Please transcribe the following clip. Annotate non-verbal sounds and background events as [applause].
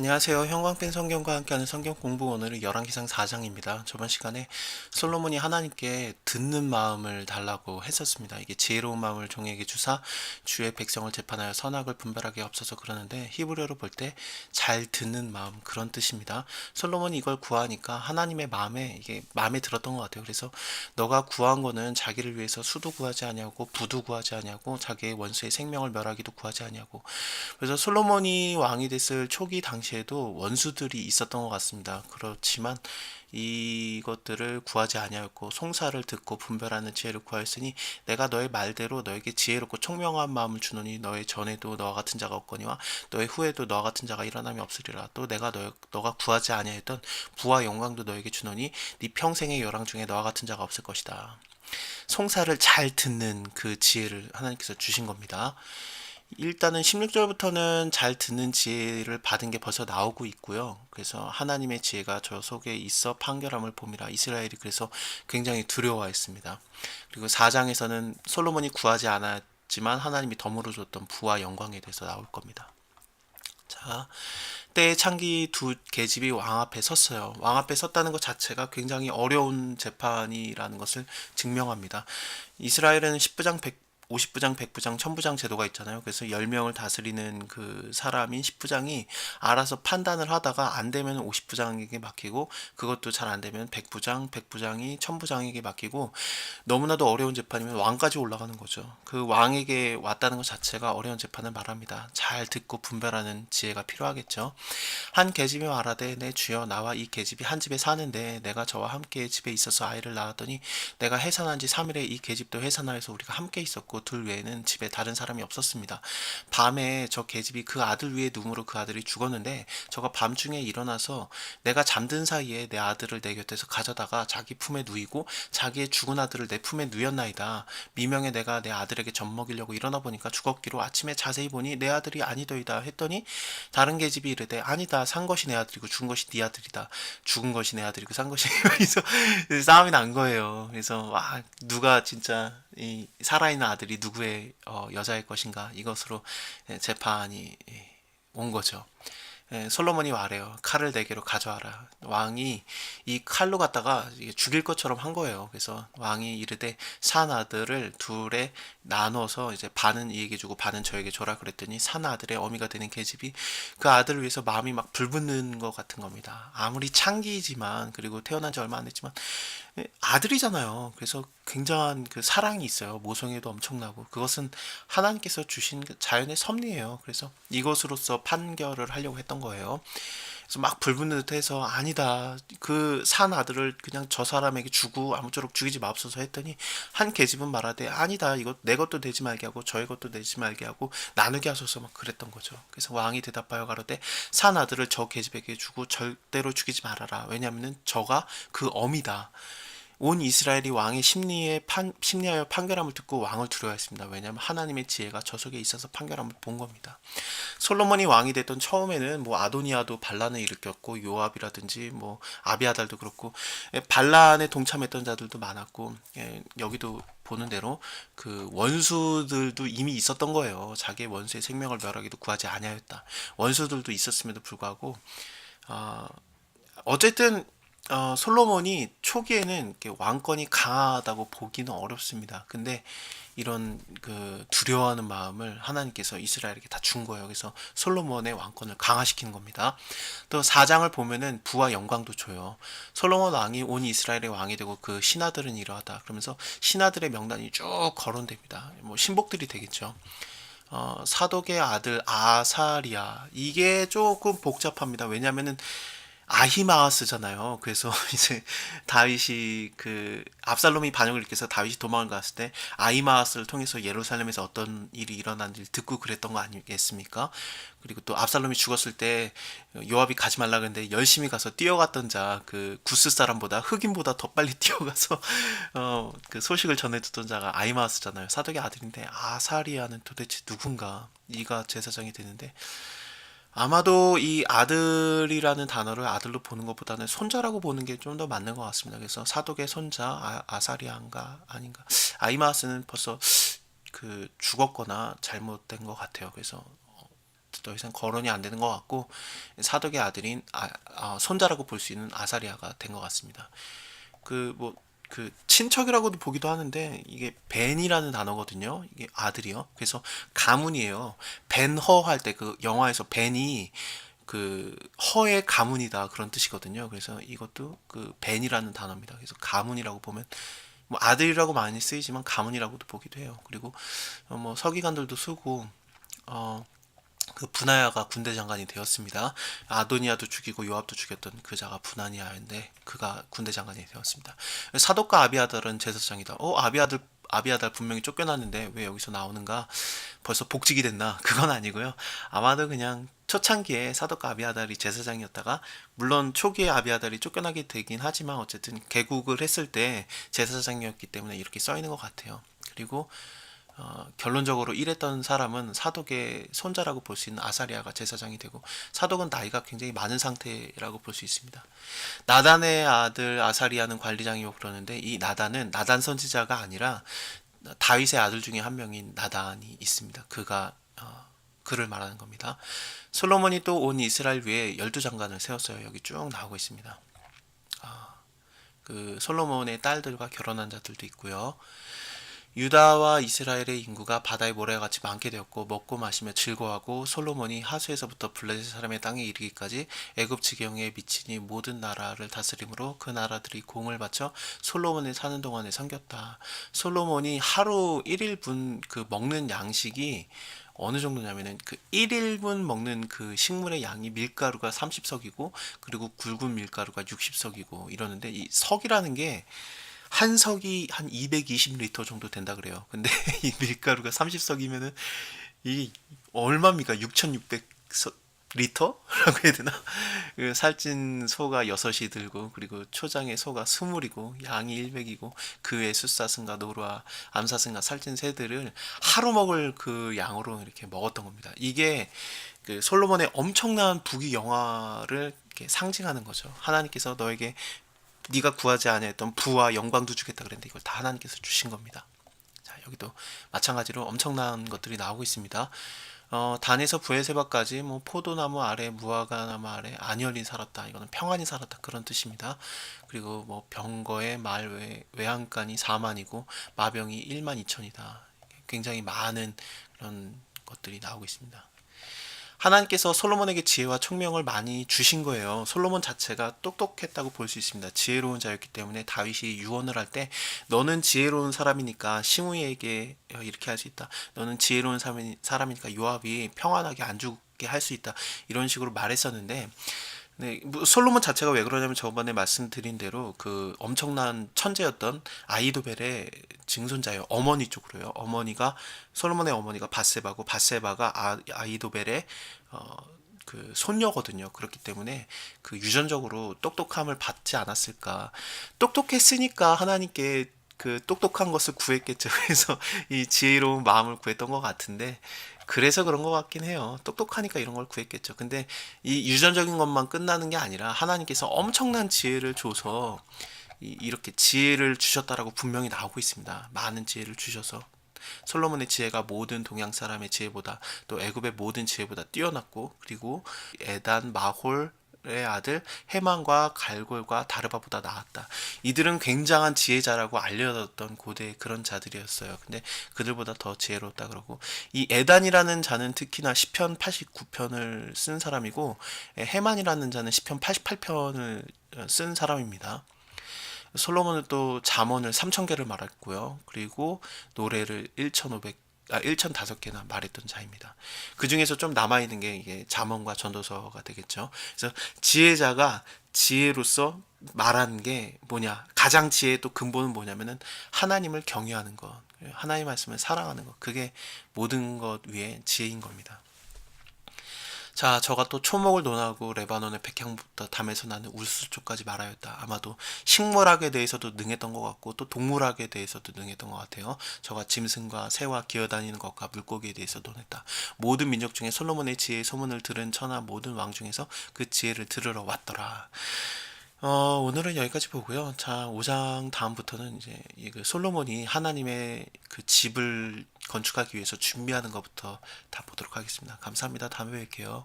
안녕하세요. 형광펜 성경과 함께하는 성경 공부 오늘은 열왕기상 4장입니다. 저번 시간에 솔로몬이 하나님께 듣는 마음을 달라고 했었습니다. 이게 지혜로운 마음을 종에게 주사 주의 백성을 재판하여 선악을 분별하게 없어서 그러는데 히브리어로 볼 때 잘 듣는 마음 그런 뜻입니다. 솔로몬이 이걸 구하니까 하나님의 마음에 이게 마음에 들었던 것 같아요. 그래서 너가 구한 거는 자기를 위해서 수도 구하지 아니하고 부도 구하지 아니하고 자기의 원수의 생명을 멸하기도 구하지 아니하고 그래서 솔로몬이 왕이 됐을 초기 당시 에도 원수들이 있었던 것 같습니다. 그렇지만 이것들을 구하지 아니하였고 송사를 듣고 분별하는 지혜를 구하였으니 내가 너의 말대로 너에게 지혜롭고 총명한 마음을 주노니 너의 전에도 너와 같은 자가 없거니와 너의 후에도 너와 같은 자가 일어남이 없으리라 또 내가 너, 너가 구하지 아니하였던 부와 영광도 너에게 주노니 네 평생의 열왕 중에 너와 같은 자가 없을 것이다. 송사를 잘 듣는 그 지혜를 하나님께서 주신 겁니다. 일단은 16절부터는 잘 듣는 지혜를 받은 게 벌써 나오고 있고요. 그래서 하나님의 지혜가 저 속에 있어 판결함을 봄이라 이스라엘이 그래서 굉장히 두려워했습니다. 그리고 4장에서는 솔로몬이 구하지 않았지만 하나님이 덤으로 줬던 부와 영광에 대해서 나올 겁니다. 자, 때의 창기 두 계집이 왕 앞에 섰어요. 왕 앞에 섰다는 것 자체가 굉장히 어려운 재판이라는 것을 증명합니다. 이스라엘은 10부장 100 50부장, 100부장, 1000부장 제도가 있잖아요. 그래서 10명을 다스리는 그 사람인 10부장이 알아서 판단을 하다가 안 되면 50부장에게 맡기고 그것도 잘 안 되면 100부장, 100부장이 1000부장에게 맡기고 너무나도 어려운 재판이면 왕까지 올라가는 거죠. 그 왕에게 왔다는 것 자체가 어려운 재판을 말합니다. 잘 듣고 분별하는 지혜가 필요하겠죠. 한 계집이 말하되 내 주여 나와 이 계집이 한 집에 사는데 내가 저와 함께 집에 있어서 아이를 낳았더니 내가 해산한 지 3일에 이 계집도 해산하여서 우리가 함께 있었고 둘 외에는 집에 다른 사람이 없었습니다. 밤에 저 계집이 그 아들 위에 누움으로 그 아들이 죽었는데 저가 밤중에 일어나서 내가 잠든 사이에 내 아들을 내 곁에서 가져다가 자기 품에 누이고 자기의 죽은 아들을 내 품에 누였나이다. 미명에 내가 내 아들에게 젖 먹이려고 일어나 보니까 죽었기로 아침에 자세히 보니 내 아들이 아니더이다 했더니 다른 계집이 이르되 아니다 산 것이 내 아들이고 죽은 것이 네 아들이다 죽은 것이 내 아들이고 산 것이 [laughs] 그래서 싸움이 난 거예요. 그래서 와 누가 진짜 이 살아있는 아들이 누구의 어, 여자일 것인가 이것으로 예, 재판이 예, 온 거죠. 예, 솔로몬이 말해요. 칼을 내게로 가져와라. 왕이 이 칼로 갖다가 죽일 것처럼 한 거예요. 그래서 왕이 이르되 산 아들을 둘에 나눠서 이제 반은 이에게 주고 반은 저에게 줘라 그랬더니 산 아들의 어미가 되는 계집이 그 아들을 위해서 마음이 막 불붙는 것 같은 겁니다. 아무리 창기지만 그리고 태어난 지 얼마 안 됐지만 아들이잖아요. 그래서 굉장한 그 사랑이 있어요. 모성애도 엄청나고 그것은 하나님께서 주신 그 자연의 섭리예요. 그래서 이것으로서 판결을 하려고 했던 거예요. 그래서 막 불붙는 듯해서 아니다 그 산 아들을 그냥 저 사람에게 주고 아무쪼록 죽이지 마옵소서 했더니 한 계집은 말하되 아니다 이것 내 것도 내지 말게 하고 저의 것도 내지 말게 하고 나누게 하소서 막 그랬던 거죠. 그래서 왕이 대답하여 가로되 산 아들을 저 계집에게 주고 절대로 죽이지 말아라 왜냐하면은 저가 그 어미다. 온 이스라엘이 왕의 심리에 판, 심리하여 판결함을 듣고 왕을 두려워했습니다. 왜냐하면 하나님의 지혜가 저 속에 있어서 판결함을 본 겁니다. 솔로몬이 왕이 됐던 처음에는 뭐 아도니아도 반란을 일으켰고 요압이라든지 뭐 아비아달도 그렇고 예, 반란에 동참했던 자들도 많았고 예, 여기도 보는 대로 그 원수들도 이미 있었던 거예요. 자기의 원수의 생명을 멸하기도 구하지 아니하였다. 원수들도 있었음에도 불구하고 어, 어쨌든 어, 솔로몬이 초기에는 왕권이 강하다고 보기는 어렵습니다. 근데 이런 그 두려워하는 마음을 하나님께서 이스라엘에게 다 준 거예요. 그래서 솔로몬의 왕권을 강화시키는 겁니다. 또 4장을 보면은 부와 영광도 줘요. 솔로몬 왕이 온 이스라엘의 왕이 되고 그 신하들은 이러하다. 그러면서 신하들의 명단이 쭉 거론됩니다. 뭐 신복들이 되겠죠. 어, 사독의 아들 아사리아 이게 조금 복잡합니다. 왜냐면은 아히마아스잖아요. 그래서 [laughs] 이제 다윗이 그 압살롬이 반역을 일으켜서 다윗이 도망을 갔을 때 아히마아스를 통해서 예루살렘에서 어떤 일이 일어난지 듣고 그랬던 거 아니겠습니까? 그리고 또 압살롬이 죽었을 때 요압이 가지 말라 그랬는데 열심히 가서 뛰어갔던 자 그 구스 사람보다 흑인보다 더 빨리 [laughs] 뛰어가서 어 그 소식을 전해줬던 자가 아히마아스잖아요. 사독의 아들인데 아사리아는 도대체 누군가? 이가 제사장이 되는데 아마도 이 아들이라는 단어를 아들로 보는 것보다는 손자라고 보는 게 좀 더 맞는 것 같습니다. 그래서 사독의 손자 아, 사리아인가 아닌가 아이마스는 벌써 그 죽었거나 잘못된 것 같아요. 그래서 어, 더 이상 거론이 안 되는 것 같고 사독의 아들인 아, 아, 손자라고 볼 수 있는 아사리아가 된 것 같습니다. 그뭐 그 친척이라고도 보기도 하는데 이게 벤이라는 단어거든요. 이게 아들이요. 그래서 가문이에요. 벤허 할 때 그 영화에서 벤이 그 허의 가문이다 그런 뜻이거든요. 그래서 이것도 그 벤이라는 단어입니다. 그래서 가문이라고 보면 뭐 아들이라고 많이 쓰이지만 가문이라고도 보기도 해요. 그리고 어, 뭐 서기관들도 쓰고 어. 그 분하야가 군대 장관이 되었습니다. 아도니아도 죽이고 요압도 죽였던 그 자가 분하니아인데 그가 군대 장관이 되었습니다. 사독과 아비아달은 제사장이다. 어 아비아들 아비아달 분명히 쫓겨났는데 왜 여기서 나오는가? 벌써 복직이 됐나? [laughs] 그건 아니고요. 아마도 그냥 초창기에 사독과 아비아달이 제사장이었다가 물론 초기에 아비아달이 쫓겨나게 되긴 하지만 어쨌든 개국을 했을 때 제사장이었기 때문에 이렇게 써 있는 것 같아요. 그리고 어, 결론적으로 일했던 사람은 사독의 손자라고 볼 수 있는 아사리아가 제사장이 되고 사독은 나이가 굉장히 많은 상태라고 볼 수 있습니다. 나단의 아들 아사리아는 관리장이고 그러는데 이 나단은 나단 선지자가 아니라 다윗의 아들 중에 한 명인 나단이 있습니다. 그가 어, 그를 말하는 겁니다. 솔로몬이 또 온 이스라엘 위에 열두 장관을 세웠어요. 여기 쭉 나오고 있습니다. 아, 그 솔로몬의 딸들과 결혼한 자들도 있고요. 유다와 이스라엘의 인구가 바다의 모래와 같이 많게 되었고 먹고 마시며 즐거워하고 솔로몬이 하수에서부터 블레셋 사람의 땅에 이르기까지 애굽 지경에 미치니 모든 나라를 다스림으로 그 나라들이 공을 바쳐 솔로몬이 사는 동안에 섬겼다. 솔로몬이 하루 1일분 그 먹는 양식이 어느 정도냐면은 그 1일분 먹는 그 식물의 양이 밀가루가 30석이고 그리고 굵은 밀가루가 60석이고 이러는데 이 석이라는 게 한 석이 한 220리터 정도 된다 그래요. 근데 [laughs] 이 밀가루가 30석이면은 이 얼마입니까? 6,600 리터라고 해야 되나? [laughs] 그 살찐 소가 6이 들고 그리고 초장에 소가 20이고 양이 100이고 그 외 숫사슴과 노루와 암사슴과 살찐 새들을 하루 먹을 그 양으로 이렇게 먹었던 겁니다. 이게 그 솔로몬의 엄청난 부귀 영화를 상징하는 거죠. 하나님께서 너에게 네가 구하지 아니했던 부와 영광도 주겠다 그랬는데 이걸 다 하나님께서 주신 겁니다. 자, 여기도 마찬가지로 엄청난 것들이 나오고 있습니다. 어, 단에서 부에세바까지 뭐 포도나무 아래 무화과나무 아래 안열이 살았다. 이거는 평안히 살았다. 그런 뜻입니다. 그리고 뭐 병거의 말 외, 외양간이 4만이고 마병이 1만 2천이다. 굉장히 많은 그런 것들이 나오고 있습니다. 하나님께서 솔로몬에게 지혜와 총명을 많이 주신 거예요. 솔로몬 자체가 똑똑했다고 볼 수 있습니다. 지혜로운 자였기 때문에 다윗이 유언을 할 때 너는 지혜로운 사람이니까 시므이에게 이렇게 할 수 있다. 너는 지혜로운 사람이니까 요압이 평안하게 안 죽게 할 수 있다. 이런 식으로 말했었는데 네, 뭐 솔로몬 자체가 왜 그러냐면 저번에 말씀드린 대로 그 엄청난 천재였던 아이도벨의 증손자예요. 어머니 쪽으로요. 어머니가 솔로몬의 어머니가 바세바고 바세바가 아, 아이도벨의 어, 그 손녀거든요. 그렇기 때문에 그 유전적으로 똑똑함을 받지 않았을까. 똑똑했으니까 하나님께 그 똑똑한 것을 구했겠죠. [laughs] 그래서 이 지혜로운 마음을 구했던 것 같은데 그래서 그런 것 같긴 해요. 똑똑하니까 이런 걸 구했겠죠. 근데 이 유전적인 것만 끝나는 게 아니라 하나님께서 엄청난 지혜를 줘서 이렇게 지혜를 주셨다라고 분명히 나오고 있습니다. 많은 지혜를 주셔서 솔로몬의 지혜가 모든 동양 사람의 지혜보다 또 애굽의 모든 지혜보다 뛰어났고 그리고 에단 마홀 의 아들 해만과 갈골과 다르바보다 나았다. 이들은 굉장한 지혜자라고 알려졌던 고대의 그런 자들이었어요. 근데 그들보다 더 지혜롭다 그러고 이 에단이라는 자는 특히나 시편 89편을 쓴 사람이고 해만이라는 자는 시편 88편을 쓴 사람입니다. 솔로몬은 또 잠언을 3,000개를 말했고요. 그리고 노래를 1,500 아, 1천 다섯 개나 말했던 자입니다. 그 중에서 좀 남아 있는 게 이게 잠언과 전도서가 되겠죠. 그래서 지혜자가 지혜로서 말하는 게 뭐냐? 가장 지혜의 또 근본은 뭐냐면은 하나님을 경외하는 것, 하나님 말씀을 사랑하는 것. 그게 모든 것 위에 지혜인 겁니다. 자, 저가 또 초목을 논하고 레바논의 백향부터 담에서 나는 울수초까지 말하였다. 아마도 식물학에 대해서도 능했던 것 같고 또 동물학에 대해서도 능했던 것 같아요. 저가 짐승과 새와 기어다니는 것과 물고기에 대해서 논했다. 모든 민족 중에 솔로몬의 지혜의 소문을 들은 천하 모든 왕 중에서 그 지혜를 들으러 왔더라. 어, 오늘은 여기까지 보고요. 자, 5장 다음부터는 이제 이그 솔로몬이 하나님의 그 집을 건축하기 위해서 준비하는 것부터 다 보도록 하겠습니다. 감사합니다. 다음에 뵐게요.